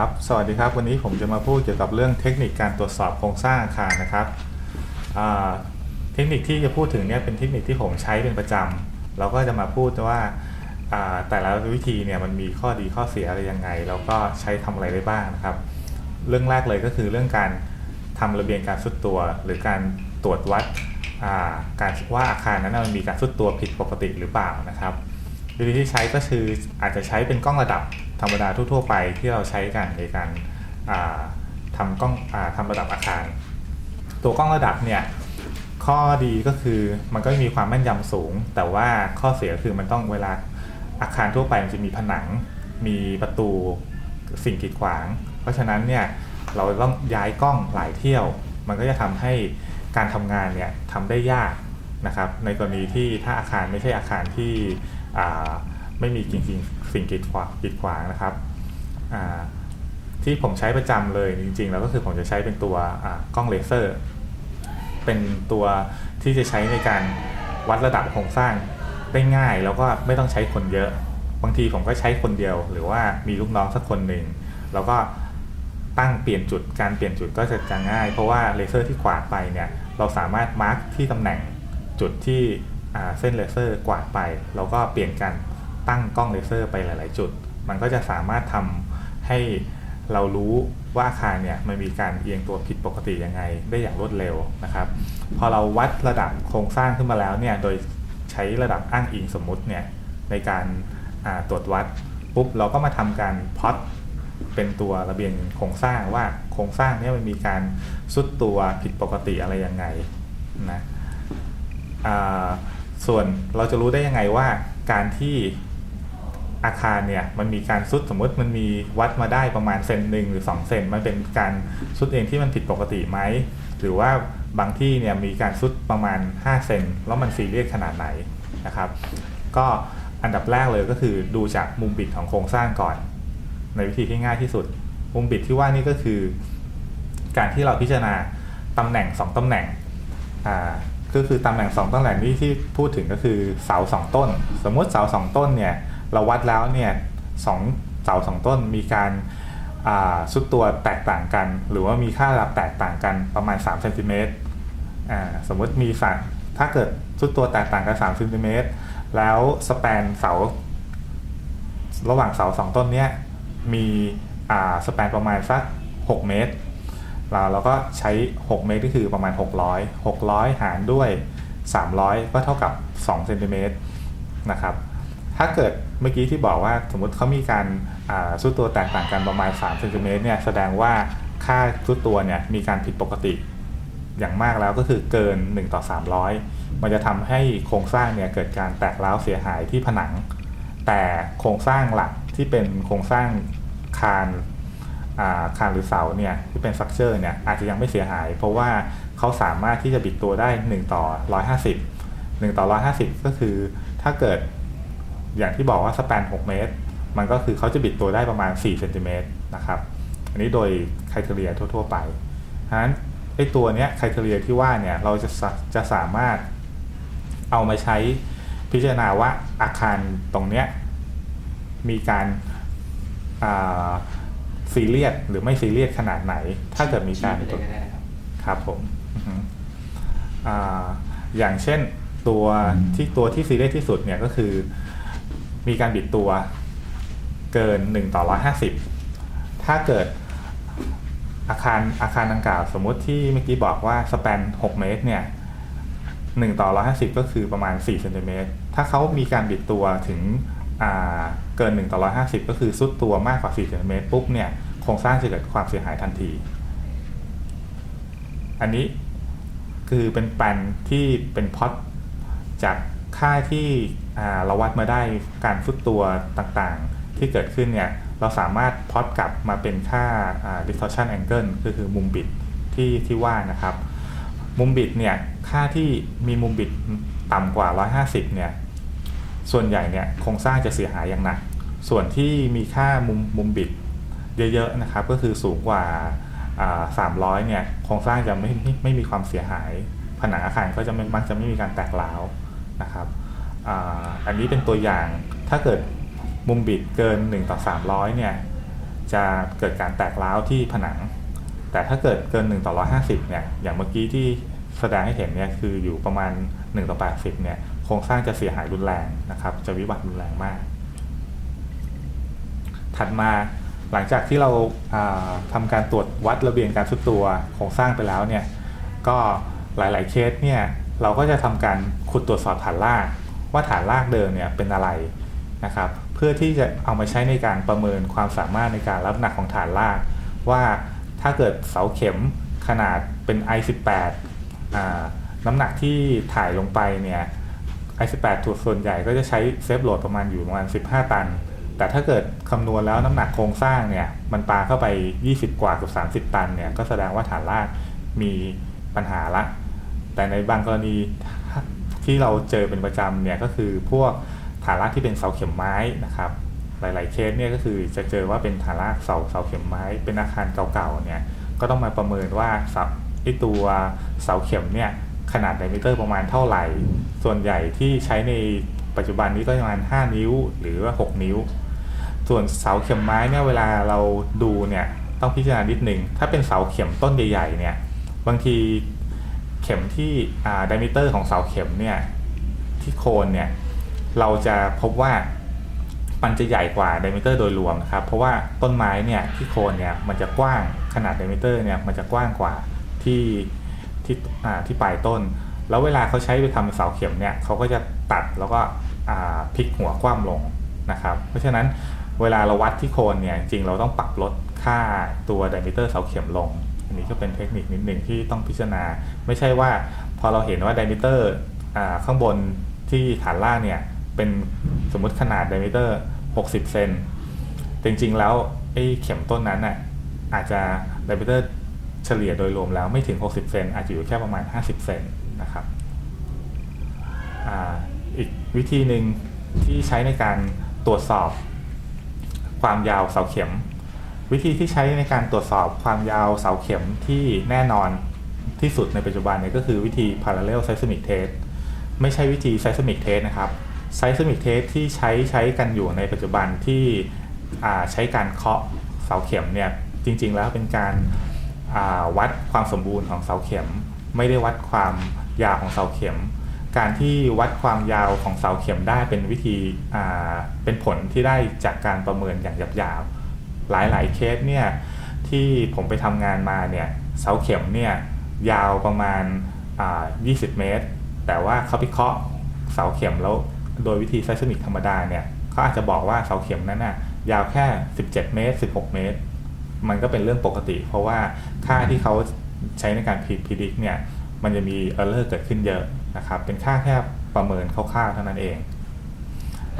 ครับ สวัสดีครับ วันนี้ผมจะมาพูดเกี่ยวกับเรื่องเทคนิคการตรวจสอบโครงสร้างอาคารนะครับเทคนิคที่จะพูดถึงเนี่ยเป็นเทคนิคที่ผมใช้เป็นประจำเราก็จะมาพูดว่าแต่ละวิธีเนี่ยมันมีข้อดีข้อเสียอะไรยังไง แล้วก็ใช้ทำอะไรได้บ้างนะครับ เรื่องแรกเลยก็คือเรื่องการทำระเบียงการสุดตัว หรือการตรวจวัดการว่าอาคารนั้นมันมีการสุดตัวผิดปกติหรือเปล่านะครับวิธีที่ใช้ก็คืออาจจะใช้เป็นกล้องระดับ ธรรมดาทั่ว ๆ ไปที่เราใช้กันในการทำกล้องอทำระดับอาคาร ตัวกล้องระดับเนี่ยข้อดีก็คือมันก็มีความแม่นยำสูง แต่ว่าข้อเสียคือมันต้องเวลาอาคารทั่วไปมันจะมีผนัง มีประตูสิ่งกีดขวาง เพราะฉะนั้นเนี่ยเราต้องย้ายกล้องหลายเที่ยว มันก็จะทำให้การทำงานเนี่ยทำได้ยากนะครับในกรณีที่ถ้าอาคารไม่ใช่อาคารที่ ไม่มีสิ่งสิ่งสิ่งกีดขวางกีดขวางนะครับที่ผมใช้ประจำเลยจริงๆ แล้วก็คือผมจะใช้เป็นตัวกล้องเลเซอร์ เป็นตัวที่จะใช้ในการวัดระดับโครงสร้างได้ง่าย แล้วก็ไม่ต้องใช้คนเยอะ บางทีผมก็ใช้คนเดียว หรือว่ามีลูกน้องสักคนหนึ่งแล้วก็ตั้งเปลี่ยนจุดการเปลี่ยนจุดก็จะจะง่าย เพราะว่าเลเซอร์ที่กวาดไปเนี่ยเราสามารถมาร์กที่ตำแหน่งจุดที่เส้นเลเซอร์กวาดไป แล้วก็เปลี่ยนการ ตั้งกล้องเลเซอร์ไปหลาย ๆ จุด มันก็จะสามารถทำให้เรารู้ว่าอาคารเนี่ยมันมีการเอียงตัวผิดปกติยังไง ได้อย่างรวดเร็วนะครับ พอเราวัดระดับโครงสร้างขึ้นมาแล้วเนี่ยโดยใช้ระดับอ้างอิงสมมุติเนี่ยในการาตรวจวัดปุ๊บเราก็มาทำการพลอตเป็นตัวระเบียงโครงสร้างว่าโครงสร้างเนี่ยมันมีการสุดตัวผิดปกติอะไรยังไงนะส่วนเราจะรู้ได้ยังไงว่าการที่ อาคารเนี่ยมันมีการสุดสมมติมันมีวัดมาได้ประมาณเซนหนึ่งหรือ 2 เซนมันเป็นการสุดเองที่มันผิดปกติไหมหรือว่าบางที่เนี่ยมีการสุดประมาณ 5 เซนแล้วมันซีเรียสขนาดไหนนะครับ ก็อันดับแรกเลยก็คือดูจากมุมบิดของโครงสร้างก่อน ในวิธีที่ง่ายที่สุด มุมบิดที่ว่านี่ก็คือ การที่เราพิจารณาตำแหน่ง 2ตำแหน่งอ่าก็คือตำแหน่ง 2ตำแหน่งที่ที่พูดถึงก็คือเสาสองต้น สมมติเสาสองต้นเนี่ย เราวัดแล้วเนี่ยสองเสาสองต้นมีการสุดตัวแตกต่างกัน หรือว่ามีค่าระดับแตกต่างกันประมาณ3เซนติเมตรสมมติมีสัถ้าเกิดสุดตัวแตกต่างกัน3เซนติเมตรแล้วสแปนเสา ระหว่างเสาสองต้นเนี้ยมีสแปนประมาณสัก 6 เมตร เราเราก็ใช้ 6 เมตรก็คือประมาณ 600 600 หารด้วย 300 ก็เท่ากับ2เซนติเมตรนะครับ ถ้าเกิดเมื่อกี้ที่บอกว่าสมมติเขามีการสุดตัวแตกต่างกันประมาณ3เซนติเมตรเนี่ยแสดงว่าค่าสุดตัวเนี่ยมีการผิดปกติ อย่างมากแล้วก็คือเกิน 1 ต่อ 300 มันจะทำให้โครงสร้างเนี่ยเกิดการแตกร้าวเสียหายที่ผนัง แต่โครงสร้างหลักที่เป็นโครงสร้างคานอาคานหรือเสาเนี่ยที่เป็นสักเจอร์เนี่ยอาจจะยังไม่เสียหาย เพราะว่าเขาสามารถที่จะบิดตัวได้ 1 ต่อ 150 1 ต่อ 150 ก็คือถ้าเกิด อย่างที่บอกว่าสแปน 6 เมตร มันก็คือเขาจะบิดตัวได้ประมาณ4เซนติเมตรนะครับ อันนี้โดยไครเทเรียทั่ว ๆ ไปเพราะฉะนั้นไอ้ตัวเนี้ยไครเทเรียที่ว่าเนี่ยเราจะสะจะสามารถเอามาใช้พิจารณาว่าอาคารตรงเนี้ยมีการซีเรียสหรือไม่ซีเรียสขนาดไหน ถ้าเกิดมีการชี้ไปเลยก็ได้ครับครับผมอือฮึอ่าอย่างเช่นตัวที่ตัวที่ซีเรียสที่สุดเนี่ยก็คือ มีการบิดตัวเกิน 1 ต่อ 150 ถ้าเกิดอาคารอาคารดังกล่าวสมมุติที่เมื่อกี้บอกว่าสแปน 6 เมตรเนี่ย1ต่อ 150 ก็คือประมาณ4เซนติเมตรถ้าเขามีการบิดตัวถึงเกิน 1 ต่อ 150 ก็คือซุดตัวมากกว่า4เซนติเมตรปุ๊บเนี่ยโครงสร้างจะเกิดความเสียหายทันที อันนี้คือเป็นแปลนที่เป็นพอตจากค่าที่ เราวัดมาได้การฟุตตัวต่างๆ ที่เกิดขึ้นเนี่ยเราสามารถพอตกลับมาเป็นค่า distortion angle ก็คือมุมบิดที่ที่ว่านะครับ มุมบิดเนี่ยค่าที่มีมุมบิดต่ำกว่า 150 เนี่ยส่วนใหญ่เนี่ยโครงสร้างจะเสียหายอย่างหนัก ส่วนที่มีค่ามุมมุมบิดเยอะๆนะครับก็คือสูงกว่า 300 เนี่ยโครงสร้างจะไม่ไม่ไม่มีความเสียหาย ผนังอาคารก็จะไม่มักจะไม่มีการแตกร้าวนะครับ อันนี้เป็นตัวอย่างถ้าเกิดมุมบิดเกิน 1 ต่อ 300 เนี่ย จะเกิดการแตกร้าวที่ผนัง แต่ถ้าเกิดเกิน 1 ต่อ 150 เนี่ย อย่างเมื่อกี้ที่แสดงให้เห็นเนี่ยคืออยู่ประมาณ 1 ต่อ 80 เนี่ย โครงสร้างจะเสียหายรุนแรงนะครับ จะวิบัติรุนแรงมาก ถัดมาหลังจากที่เราาทำการตรวจวัดระเบียงการสุดตัวโครงสร้างไปแล้วเนี่ย ก็หลาย ๆ เคสเนี่ย เราก็จะทำการขุดตรวจสอบฐานราก ว่าฐานรากเดิมเนี่ยเป็นอะไรนะครับ เพื่อที่จะเอามาใช้ในการประเมินความสามารถในการรับน้ำหนักของฐานราก ว่าถ้าเกิดเสาเข็มขนาดเป็น i18 น้ำหนักที่ถ่ายลงไปเนี่ย i18 ถูกส่วนใหญ่ก็จะใช้เซฟโหลดประมาณอยู่ประมาณ 15 ตัน แต่ถ้าเกิดคำนวณแล้วน้ำหนักโครงสร้างเนี่ย มันปาเข้าไป 20 กว่ากับ 30 ตันเนี่ย ก็แสดงว่าฐานรากมีปัญหาละ แต่ในบางกรณี ที่เราเจอเป็นประจำเนี่ยก็คือพวกฐานรากที่เป็นเสาเข็มไม้นะครับ หลาย ๆ เคสเนี่ยก็คือจะเจอว่าเป็นฐานรากเสาเสาเข็มไม้ เป็นอาคารเก่าๆเนี่ยก็ต้องมาประเมินว่าเสาไอตัวเสาเข็มเนี่ยขนาดไดมิเตอร์ประมาณเท่าไหร่ ส่วนใหญ่ที่ใช้ในปัจจุบันนี้ก็ประมาณ 5 นิ้วหรือว่า 6 นิ้ว ส่วนเสาเข็มไม้เนี่ยเวลาเราดูเนี่ยต้องพิจารณานิดหนึ่งถ้าเป็นเสาเข็มต้นใหญ่ๆเนี่ยบางที เข็มที่ดมิเตอร์ของเสาเข็มเนี่ยที่โคนเนี่ยเราจะพบว่ามันจะใหญ่กว่าดิเตอร์โดยรวมนะครับ เพราะว่าต้นไม้เนี่ยที่โคนเนี่ยมันจะกว้างขนาดดิเตอร์เนี่ยมันจะกว้างกว่าที่ที่อ่าที่ปลายต้น แล้วเวลาเขาใช้ไปทำเสาเข็มเนี่ยเขาก็จะตัดแล้วก็อ่าพลิกหัวคว่ำลงนะครับ เพราะฉะนั้นเวลาเราวัดที่โคนเนี่ยจริงเราต้องปรับลดค่าตัวดิเตอร์เสาเข็มลง นนี้ก็เป็นเทคนิคนิดหนึ่งที่ต้องพิจารณา ไม่ใช่ว่าพอเราเห็นว่าไดมิเตอร์ข้างบนที่ฐานล่างเนี่ย เป็นสมมติขนาดไดมิเตอร์ 60 เซนจริงๆแล้วไอ้เข็มต้นนั้นน่ะอาจจะไดมิเตอร์เฉลี่ยโดยรวมแล้วไม่ถึง 60 เซนอาจจะอยู่แค่ประมาณ 50 เซนนะครับออีกวิธีหนึ่งที่ใช้ในการตรวจสอบความยาวเสาเข็ม วิธีที่ใช้ในการตรวจสอบความยาวเสาเข็มที่แน่นอนที่สุดในปัจจุบันเนี่ยก็คือวิธี parallel seismic test ไม่ใช่วิธี seismic test นะครับ seismic test ที่ใช้ใช้กันอยู่ในปัจจุบันที่ใช้การเคาะเสาเข็มเนี่ยจริงๆแล้วเป็นการาวัดความสมบูรณ์ของเสาเข็ม ไม่ได้วัดความยาวของเสาเข็ม การที่วัดความยาวของเสาเข็มได้เป็นวิธีเป็นผลที่ได้จากการประเมินอย่างหยาบ หลายๆเคสเนี่ยที่ผมไปทำงานมาเนี่ยเสาเข็มเนี่ยยาวประมาณ 20 เมตร แต่ว่าเขาพิเคราะห์เสาเข็มแล้วโดยวิธีไซสมิกธรรมดาเนี่ยเขาอาจจะบอกว่าเสาเข็มนั้นน่ะยาวแค่ 17 เมตร 16 เมตร มันก็เป็นเรื่องปกติ เพราะว่าค่าที่เขาใช้ในการพิพิจิตเนี่ยมันจะมีเออร์เลอร์เกิดขึ้นเยอะนะครับ เป็นค่าแค่ประเมินคร่าวๆเท่านั้นเอง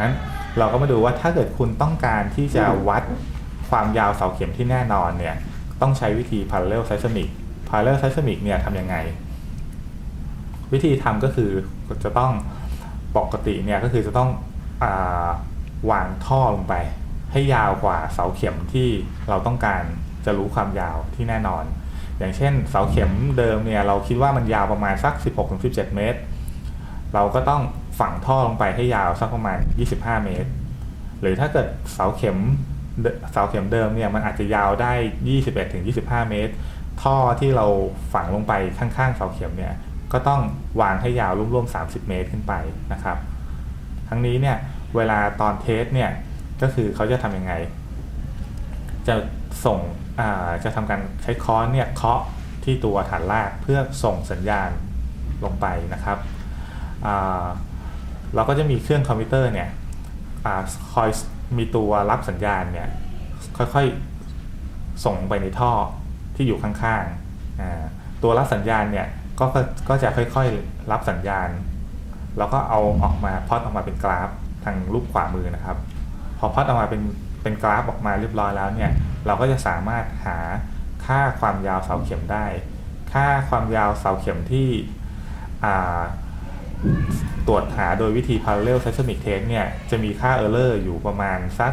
นั้นเราก็มาดูว่าถ้าเกิดคุณต้องการที่จะวัด ความยาวเสาเข็มที่แน่นอนเนี่ยต้องใช้วิธี parallel seismic parallel seismic เนี่ยทำยังไง วิธีทำก็คือจะต้องปกติเนี่ยก็คือจะต้องอาวางท่อลงไป ให้ยาวกว่าเสาเข็มที่เราต้องการจะรู้ความยาวที่แน่นอน อย่างเช่นเสาเข็มเดิมเนี่ยเราคิดว่ามันยาวประมาณสัก 16-17 เมตร เราก็ต้องฝังท่อลงไปให้ยาวสักประมาณ 25 เมตร หรือถ้าเกิดเสาเข็ม เสาเข็มเดิมเนี่ยมันอาจจะยาวได้ 21-25 เมตร ท่อที่เราฝังลงไปข้างๆเสาเข็มเนี่ยก็ต้องวางให้ยาวร่วมๆ30 เมตรขึ้นไปนะครับ ทั้งนี้เนี่ยเวลาตอนเทสเนี่ยก็คือเขาจะทำยังไง จะส่งจะทำการใช้ค้อนเนี่ยเคาะที่ตัวฐานรากเพื่อส่งสัญญาณลงไปนะครับเราก็จะมีเครื่องคอมพิวเตอร์เนี่ยอคอย มีตัวรับสัญญาณเนี่ยค่อยๆส่งไปในท่อที่อยู่ข้างๆตัวรับสัญญาณเนี่ยก็ก็จะค่อยๆรับสัญญาณ แล้วก็เอาออกมาพอดออกมาเป็นกราฟทางรูปขวามือนะครับ พอพอดออกมาเป็นเป็นกราฟออกมาเรียบร้อยแล้วเนี่ยเราก็จะสามารถหาค่าความยาวเสาเข็มได้ ค่าความยาวเสาเข็มที่ ตรวจหาโดยวิธี parallel seismic test เนี่ยจะมีค่า error อยู่ประมาณสัก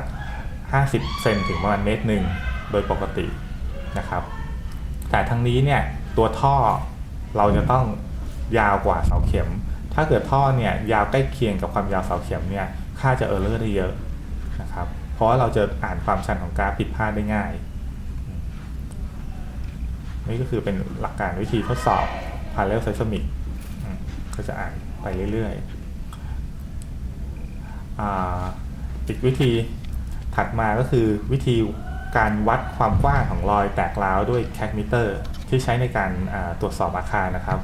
50 เซนถึงประมาณเมตรหนึ่งโดยปกตินะครับ แต่ทั้งนี้เนี่ยตัวท่อเราจะต้องยาวกว่าเสาเข็ม ถ้าเกิดท่อเนี่ยยาวใกล้เคียงกับความยาวเสาเข็มเนี่ยค่าจะเออร์เลอร์ได้เยอะนะครับ เพราะว่าเราจะอ่านความชันของกราฟผิดพลาดได้ง่าย นี่ก็คือเป็นหลักการวิธีทดสอบ parallel seismic ก็จะอ่าน ไปเรื่อยๆอีกวิธีถัดมาก็คือวิธีการวัดความกว้างของรอยแตกร้าวด้วยแคคมิเตอร์ที่ใช้ในการตรวจสอบอาคารนะครับ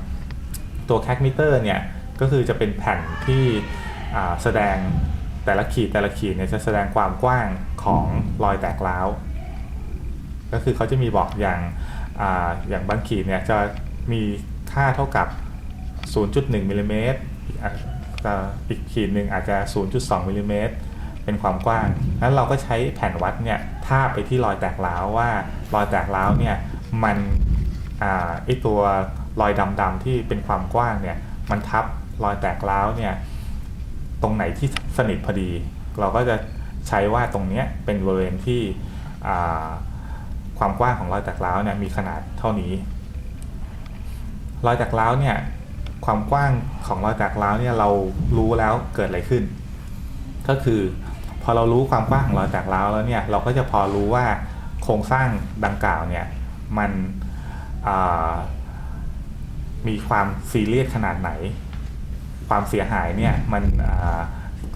ตัวแคคมิเตอร์เนี่ยก็คือจะเป็นแผ่นที่แสดงแต่ละขีดแต่ละขีดเนี่ยจะแสดงความกว้างของรอยแตกร้าวก็คือเขาจะมีบอกอย่างออย่างบางขีดเนี่ยจะมีค่าเท่ากับ 0.1มิลลิเมตรอีกขีดหนึ่งอาจจะ 0.2มิลลิเมตรเป็นความกว้างนั้นเราก็ใช้แผ่นวัดเนี่ยทาบไปที่รอยแตกร้าวว่ารอยแตกร้าวเนี่ยมันไอตัวรอยดำๆที่เป็นความกว้างเนี่ยมันทับรอยแตกร้าวเนี่ยตรงไหนที่สนิทพอดี เราก็จะใช้ว่าตรงนี้เป็นบริเวณที่ความกว้างของรอยแตกร้าวเนี่ยมีขนาดเท่านี้ รอยแตกร้าวเนี่ย ความกว้างของรอยแตกร้าวเนี่ยเรารู้แล้วเกิดอะไรขึ้น ก็คือพอเรารู้ความกว้างของรอยแตกร้าวแล้วเนี่ยเราก็จะพอรู้ว่าโครงสร้างดังกล่าวเนี่ยมันมีความซีเรียสขนาดไหน ความเสียหายเนี่ยมัน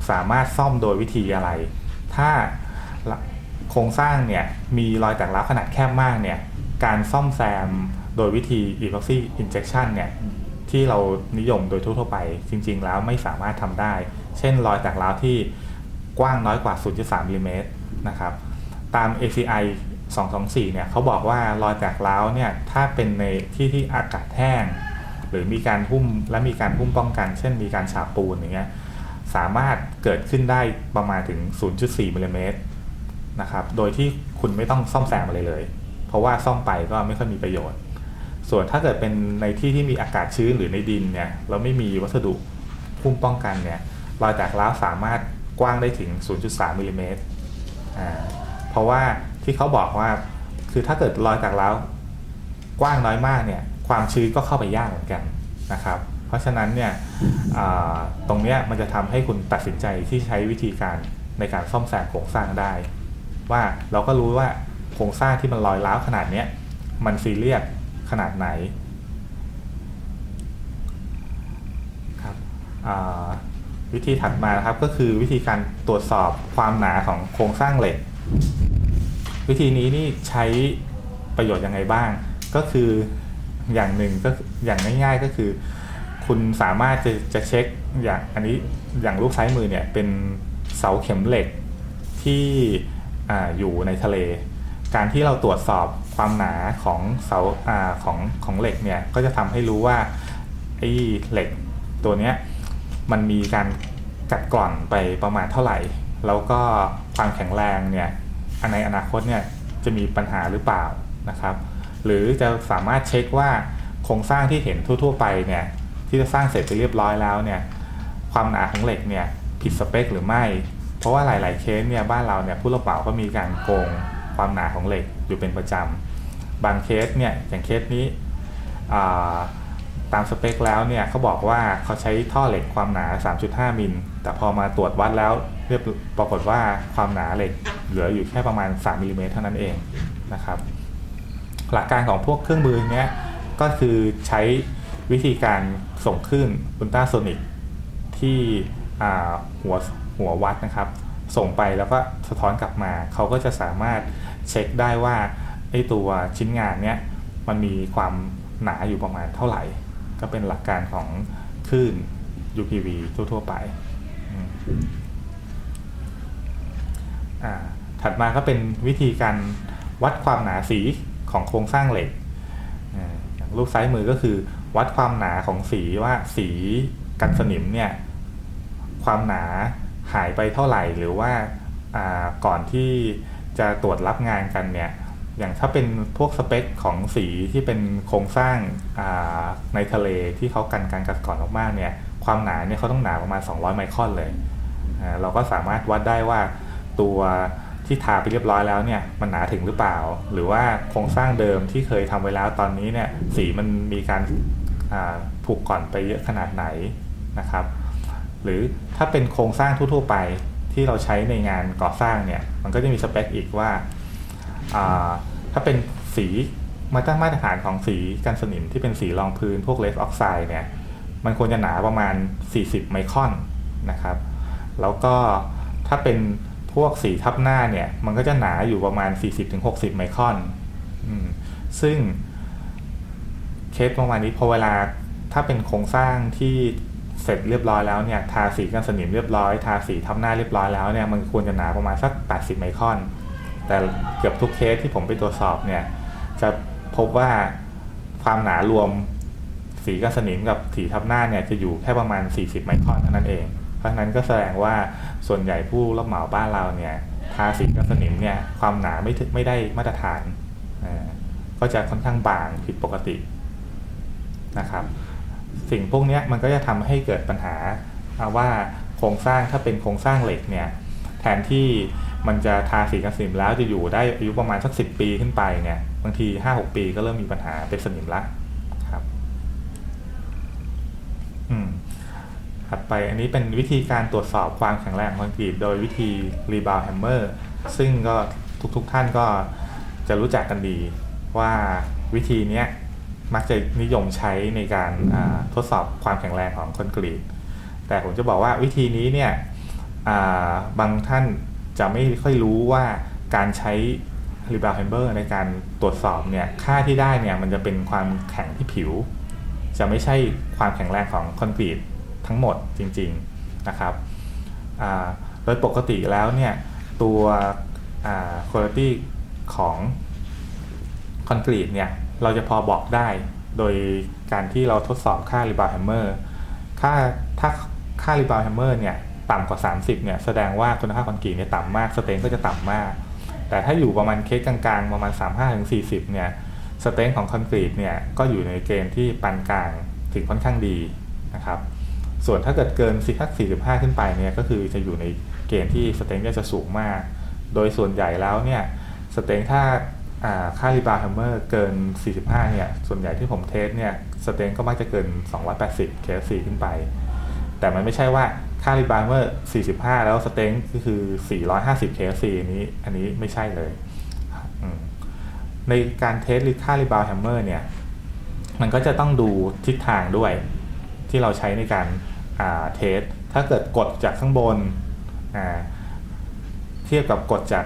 สามารถซ่อมโดยวิธีอะไร ถ้าโครงสร้างเนี่ยมีรอยแตกร้าวขนาดแคบมากเนี่ยการซ่อมแซมโดยวิธี epoxy injection เนี่ย ที่เรานิยมโดยทั่วไป จริง ๆ แล้วไม่สามารถทำได้ เช่นรอยแตกร้าวที่กว้างน้อยกว่า 0.3มิลลิเมตรนะครับตาม ACI 224 เนี่ยเขาบอกว่ารอยแตกร้าวเนี่ยถ้าเป็นในที่ที่อากาศแห้ง หรือมีการหุ้มและมีการหุ้มป้องกัน เช่นมีการฉาบปูนอย่างเงี้ยสามารถเกิดขึ้นได้ประมาณถึง 0.4มิลลิเมตรนะครับโดยที่คุณไม่ต้องซ่อมแซมอะไรเลย เพราะว่าซ่อมไปก็ไม่ค่อยมีประโยชน์ ส่วนถ้าเกิดเป็นในที่ที่มีอากาศชื้นหรือในดินเนี่ยเราไม่มีวัสดุหุ้มป้องกันเนี่ยรอยแตกร้าวสามารถกว้างได้ถึง 0.3มิลลิเมตรอ่าเพราะว่าที่เขาบอกว่าคือถ้าเกิดรอยแตกร้าวกว้างน้อยมากเนี่ยความชื้นก็เข้าไปยากเหมือนกันนะครับ เพราะฉะนั้นเนี่ยตรงเนี้ยมันจะทำให้คุณตัดสินใจที่ใช้วิธีการในการซ่อมแซมโครงสร้างได้ ว่าเราก็รู้ว่าโครงสร้างที่มันลอยร้าวขนาดเนี้ยมันซีเรียส ขนาดไหนครับวิธีถัดมานะครับก็คือวิธีการตรวจสอบความหนาของโครงสร้างเหล็ก วิธีนี้นี่ใช้ประโยชน์ยังไงบ้าง ก็คืออย่างหนึ่งก็อย่างง่ายๆก็คือ คุณสามารถจะจะเช็คอย่างอันนี้อย่างรูปซ้ายมือเนี่ยเป็นเสาเข็มเหล็กที่ออยู่ในทะเล การที่เราตรวจสอบ ความหนาของเสาอาของของเหล็กเนี่ยก็จะทำให้รู้ว่าไอ้เหล็กตัวเนี้ยมันมีการกัดกร่อนไปประมาณเท่าไหร่ แล้วก็ความแข็งแรงเนี่ยในอนาคตเนี่ยจะมีปัญหาหรือเปล่านะครับ หรือจะสามารถเช็คว่าโครงสร้างที่เห็นทั่ว ๆ ไปเนี่ยที่จะสร้างเสร็จไปเรียบร้อยแล้วเนี่ยความหนาของเหล็กเนี่ยผิดสเปคหรือไม่ เพราะว่าหลาย ๆ เคสเนี่ยบ้านเราเนี่ยผู้รับเหมาก็มีการโกง ความหนาของเหล็กอยู่เป็นประจำบางเคสเนี่ยอย่างเคสนี้ตามสเปคแล้วเนี่ยเขาบอกว่าเขาใช้ท่อเหล็กความหนา 3.5 มิล แต่พอมาตรวจวัดแล้วเรียบปรากฏว่าความหนาเหล็กเหลืออยู่แค่ประมาณ 3มิลลิเมตรเท่านั้นเองนะครับ หลักการของพวกเครื่องมือเนี้ยก็คือใช้วิธีการส่งคลื่นอุลตราโซนิกที่หัวหัววัดนะครับ ส่งไปแล้วก็สะท้อนกลับมา เขาก็จะสามารถเช็คได้ว่าไอ้ตัวชิ้นงานเนี้ยมันมีความหนาอยู่ประมาณเท่าไหร่ ก็เป็นหลักการของคลื่น UPV ทั่ว ๆ ไปอ่าถัดมาก็เป็นวิธีการวัดความหนาสีของโครงสร้างเหล็กอ่าอย่างรูปซ้ายมือก็คือ วัดความหนาของสีว่าสีกันสนิมเนี่ยความหนา หายไปเท่าไหร่หรือว่าก่อนที่จะตรวจรับงานกันเนี่ยอย่างถ้าเป็นพวกสเปคของสีที่เป็นโครงสร้างาในทะเลที่เขากันการกัดกร่อนมากๆเนี่ยความหนาเนี่ยเขาต้องหนาประมาณ 200 ไมครอนเลย เราก็สามารถวัดได้ว่าตัวที่ทาไปเรียบร้อยแล้วเนี่ยมันหนาถึงหรือเปล่า หรือว่าโครงสร้างเดิมที่เคยทำไว้แล้วตอนนี้เนี่ยสีมันมีการาผุกก่อนไปเยอะขนาดไหนนะครับ หรือถ้าเป็นโครงสร้างทั่ว ๆ ไปที่เราใช้ในงานก่อสร้างเนี่ย มันก็จะมีสเปคอีกว่าาถ้าเป็นสีมาตรมาตรฐานของสีกันสนิมที่เป็นสีรองพื้นพวกเลสออกไซด์เนี่ย มันควรจะหนาประมาณ 40 ไมครอนนะครับ แล้วก็ถ้าเป็นพวกสีทับหน้าเนี่ย มันก็จะหนาอยู่ประมาณ 40-60 ไมครอน ซึ่งเคสประมาณนี้พอเวลาถ้าเป็นโครงสร้างที่ เสร็จเรียบร้อยแล้วเนี่ยทาสีกันสนิมเรียบร้อยทาสีทับหน้าเรียบร้อยแล้วเนี่ยมันควรจะหนาประมาณสัก 80 ไมครอน แต่เกือบทุกเคสที่ผมไปตรวจสอบเนี่ยจะพบว่าความหนารวมสีกันสนิมกับสีทับหน้าเนี่ยจะอยู่แค่ประมาณ 40 ไมครอนเท่านั้นเอง เพราะฉะนั้นก็แสดงว่าส่วนใหญ่ผู้รับเหมาบ้านเราเนี่ยทาสีกันสนิมเนี่ยความหนาไม่ไม่ได้มาตรฐานอ่าก็จะค่อนข้างบางผิดปกตินะครับ สิ่งพวกนี้มันก็จะทำให้เกิดปัญหาว่าโครงสร้างถ้าเป็นโครงสร้างเหล็กเนี่ยแทนที่มันจะทาสีกันสนิมแล้วจะอยู่ได้อายุประมาณสักสิปีขึ้นไปเนี่ยบางที 5-6 ปีก็เริ่มมีปัญหาเป็นสนิมละครับอืมถัดไปอันนี้เป็นวิธีการตรวจสอบความแข็งแรงของคอนกรีตโดยวิธีรีบาวแฮมเมอร์ซึ่งก็ทุกๆทท่านก็จะรู้จักกันดีว่าวิธีนี้ มักจะนิยมใช้ในการทดสอบความแข็งแรงของคอนกรีต แต่ผมจะบอกว่าวิธีนี้เนี่ยบางท่านจะไม่ค่อยรู้ว่าการใช้รีบาวแฮมเบอร์ในการตรวจสอบเนี่ยค่าที่ได้เนี่ยมันจะเป็นความแข็งที่ผิว จะไม่ใช่ความแข็งแรงของคอนกรีตทั้งหมดจริงๆนะครับโดยปกติแล้วเนี่ยตัวคุณภาพของ อนกรีตเนี่ยเราจะพอบอกได้ โดยการที่เราทดสอบค่ารีบาวแฮมเมอร์ค่าถ้าค่ารีบาวแฮมเมอร์เนี่ยต่ำกว่า 30เนี่ยแสดงว่าคุณภาคอนกรีตเนี่ยต่ำมากสเตนก็จะต่ำมาก แต่ถ้าอยู่ประมาณเคสกลางๆประมาณ 35ถึง40เนี่ยสเตนของคอนกรีตเนี่ยก็อยู่ในเกณฑ์ที่ปานกลางถึงค่อนข้างดีนะครับส่วนถ้าเกิดเกินสิทัก45 ขึ้นไปเนี่ยก็คือจะอยู่ในเกณฑ์ที่สเตนเนี่ยจะสูงมาก โดยส่วนใหญ่แล้วเนี่ยสเตนถ้า ค่ารีบาวแฮมเมอร์เกิน 45 เนี่ย ส่วนใหญ่ที่ผมเทสเนี่ย สเตนก็มักจะเกิน 280 KFC ขึ้นไป แต่มันไม่ใช่ว่าค่ารีบาวแฮมเมอร์ 45 แล้วสเตนก็คือ 450 KFC อันนี้ อันนี้ไม่ใช่เลย ในการเทสค่ารีบาวแฮมเมอร์เนี่ย มันก็จะต้องดูทิศทางด้วย ที่เราใช้ในการเทส ถ้าเกิดกดจากข้างบน เทียบกับกดจาก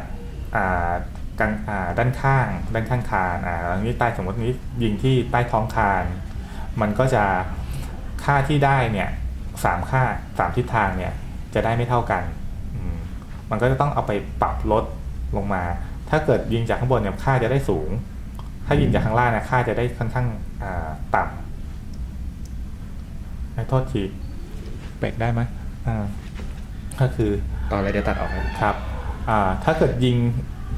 า กลางอ่าด้านข้างด้านข้างคานอ่าอันนี้ใต้สมมตินี้ยิงที่ใต้ท้องคาน มันก็จะค่าที่ได้เนี่ยสามค่าสามทิศทางเนี่ยจะได้ไม่เท่ากันอืมมันก็จะต้องเอาไปปรับลดลงมา ถ้าเกิดยิงจากข้างบนเนี่ยค่าจะได้สูง ถ้ายิงจากข้างล่างนะค่าจะได้ค่อนข้างอ่าต่ำให้โทษทีเบรกได้ไหมอ่าก็คือตอนอะไรเดี๋ยวตัดออกครับครับอ่าถ้าเกิดยิง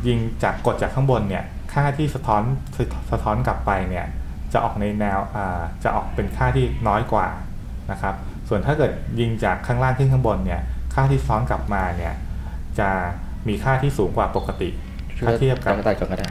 ยิงจากกดจากข้างบนเนี่ยค่าที่สะท้อนสะสะท้อนกลับไปเนี่ยจะออกในแนวอ่าจะออกเป็นค่าที่น้อยกว่านะครับส่วนถ้าเกิดยิงจากข้างล่างขึ้นข้างบนเนี่ยค่าที่สะท้อนกลับมาเนี่ยจะมีค่าที่สูงกว่าปกติถ้าเทียบกับตัดก่อนก็ได้